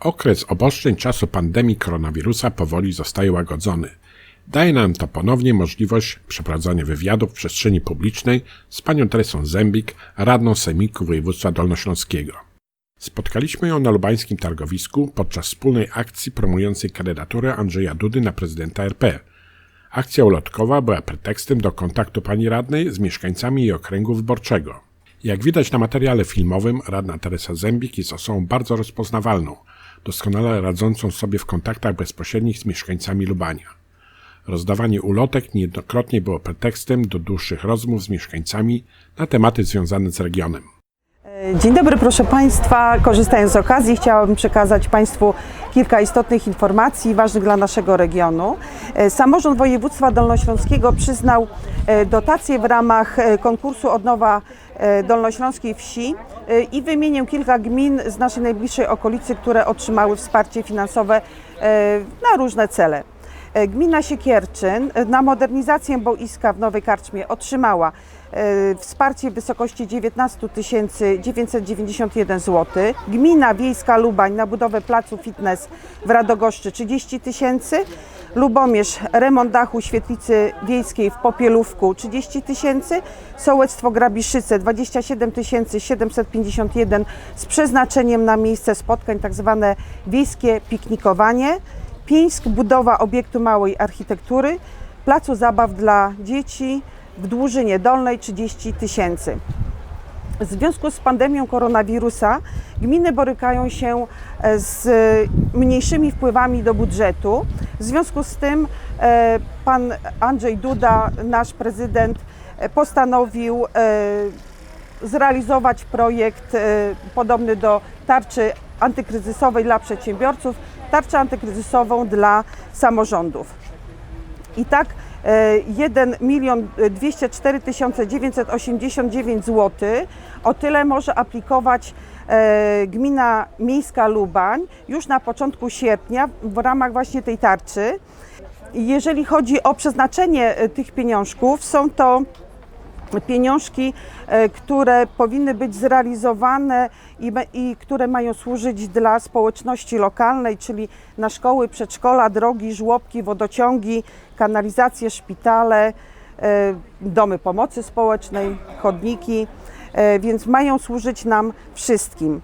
Okres obostrzeń czasu pandemii koronawirusa powoli zostaje łagodzony. Daje nam to ponownie możliwość przeprowadzania wywiadu w przestrzeni publicznej z panią Teresą Zębik, radną Sejmiku Województwa Dolnośląskiego. Spotkaliśmy ją na lubańskim targowisku podczas wspólnej akcji promującej kandydaturę Andrzeja Dudy na prezydenta RP. Akcja ulotkowa była pretekstem do kontaktu pani radnej z mieszkańcami jej okręgu wyborczego. Jak widać na materiale filmowym, radna Teresa Zębik jest osobą bardzo rozpoznawalną, doskonale radzącą sobie w kontaktach bezpośrednich z mieszkańcami Lubania. Rozdawanie ulotek niejednokrotnie było pretekstem do dłuższych rozmów z mieszkańcami na tematy związane z regionem. Dzień dobry, proszę Państwa. Korzystając z okazji, chciałabym przekazać Państwu kilka istotnych informacji ważnych dla naszego regionu. E, Samorząd Województwa Dolnośląskiego przyznał e, dotacje w ramach e, konkursu Odnowa Dolnośląskiej Wsi e, i wymienię kilka gmin z naszej najbliższej okolicy, które otrzymały wsparcie finansowe e, na różne cele. E, Gmina Siekierczyn e, na modernizację boiska w Nowej Karczmie otrzymała e, wsparcie w wysokości 19 991 zł. Gmina Wiejska Lubań na budowę placu fitness w Radogoszczy 30 tysięcy. Lubomierz remont dachu świetlicy wiejskiej w Popielówku 30 tysięcy. Sołectwo Grabiszyce 27 751 z przeznaczeniem na miejsce spotkań tak zwane wiejskie piknikowanie. Pińsk budowa obiektu małej architektury, placu zabaw dla dzieci w Dłużynie Dolnej 30 tysięcy. W związku z pandemią koronawirusa gminy borykają się e, z mniejszymi wpływami do budżetu. W związku z tym e, pan Andrzej Duda, nasz prezydent, e, postanowił e, zrealizować projekt podobny do tarczy antykryzysowej dla przedsiębiorców, tarczę antykryzysową dla samorządów. I tak e, 1 milion 204 989 zł, o tyle może aplikować gmina miejska Lubań już na początku sierpnia w ramach właśnie tej tarczy. Jeżeli chodzi o przeznaczenie e, tych pieniążków, są to pieniążki, e, które powinny być zrealizowane i, i które mają służyć dla społeczności lokalnej, czyli na szkoły, przedszkola, drogi, żłobki, wodociągi, kanalizacje, szpitale, e, domy pomocy społecznej, chodniki, e, więc mają służyć nam wszystkim.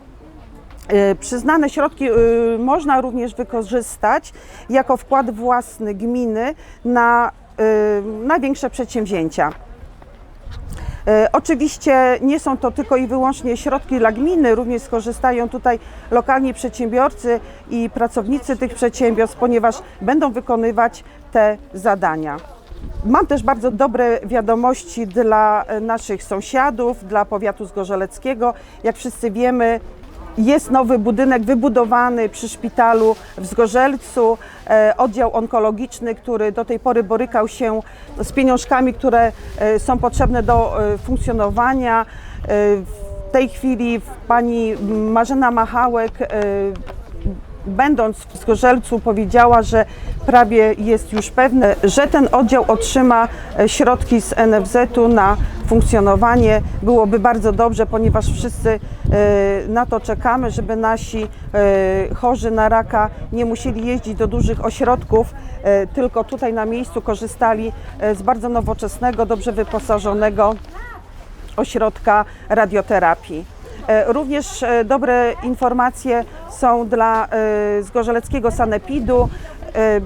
E, Przyznane środki y, można również wykorzystać jako wkład własny gminy na, y, na większe przedsięwzięcia. E, Oczywiście nie są to tylko i wyłącznie środki dla gminy, również skorzystają tutaj lokalni przedsiębiorcy i pracownicy tych przedsiębiorstw, ponieważ będą wykonywać te zadania. Mam też bardzo dobre wiadomości dla e, naszych sąsiadów, dla powiatu zgorzeleckiego. Jak wszyscy wiemy, jest nowy budynek wybudowany przy szpitalu w Zgorzelcu, e, oddział onkologiczny, który do tej pory borykał się z pieniążkami, które e, są potrzebne do funkcjonowania. W tej chwili pani Marzena Machałek będąc w Zgorzelcu powiedziała, że prawie jest już pewne, że ten oddział otrzyma e, środki z NFZ-u na funkcjonowanie. Byłoby bardzo dobrze, ponieważ wszyscy e, na to czekamy, żeby nasi e, chorzy na raka nie musieli jeździć do dużych ośrodków, tylko tutaj na miejscu korzystali z bardzo nowoczesnego, dobrze wyposażonego ośrodka radioterapii. Również dobre informacje są dla e, Zgorzeleckiego Sanepidu. E, e,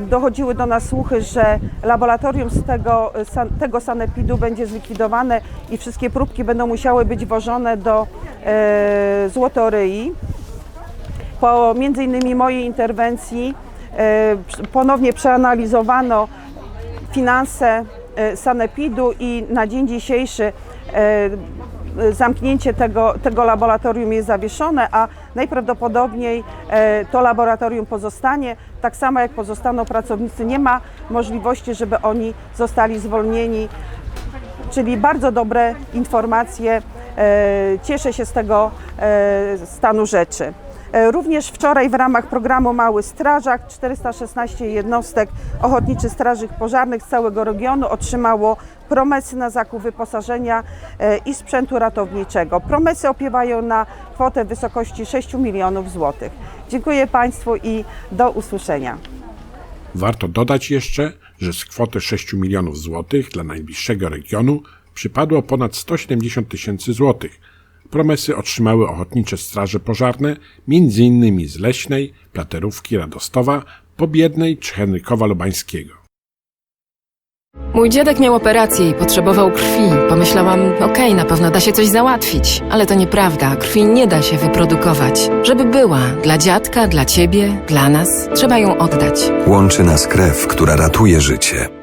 Dochodziły do nas słuchy, że laboratorium z tego, tego sanepidu będzie zlikwidowane i wszystkie próbki będą musiały być wożone do Złotoryi. Po między innymi mojej interwencji ponownie przeanalizowano finanse Sanepidu i na dzień dzisiejszy zamknięcie tego, tego laboratorium jest zawieszone, a najprawdopodobniej e, to laboratorium pozostanie. Tak samo jak pozostaną pracownicy, nie ma możliwości, żeby oni zostali zwolnieni. Czyli bardzo dobre informacje. E, Cieszę się z tego e, stanu rzeczy. E, Również wczoraj w ramach programu Mały Strażak 416 jednostek ochotniczych straży pożarnych z całego regionu otrzymało promesy na zakup wyposażenia e, i sprzętu ratowniczego. Promesy opiewają na kwotę w wysokości 6 milionów złotych. Dziękuję Państwu i do usłyszenia. Warto dodać jeszcze, że z kwoty 6 milionów złotych dla najbliższego regionu przypadło ponad 170 tysięcy złotych. Promesy otrzymały ochotnicze straże pożarne, m.in. z Leśnej, Platerówki, Radostowa, Pobiednej czy Henrykowa Lubańskiego. Mój dziadek miał operację i potrzebował krwi. Pomyślałam, okej, na pewno da się coś załatwić. Ale to nieprawda, krwi nie da się wyprodukować. Żeby była dla dziadka, dla ciebie, dla nas, trzeba ją oddać. Łączy nas krew, która ratuje życie.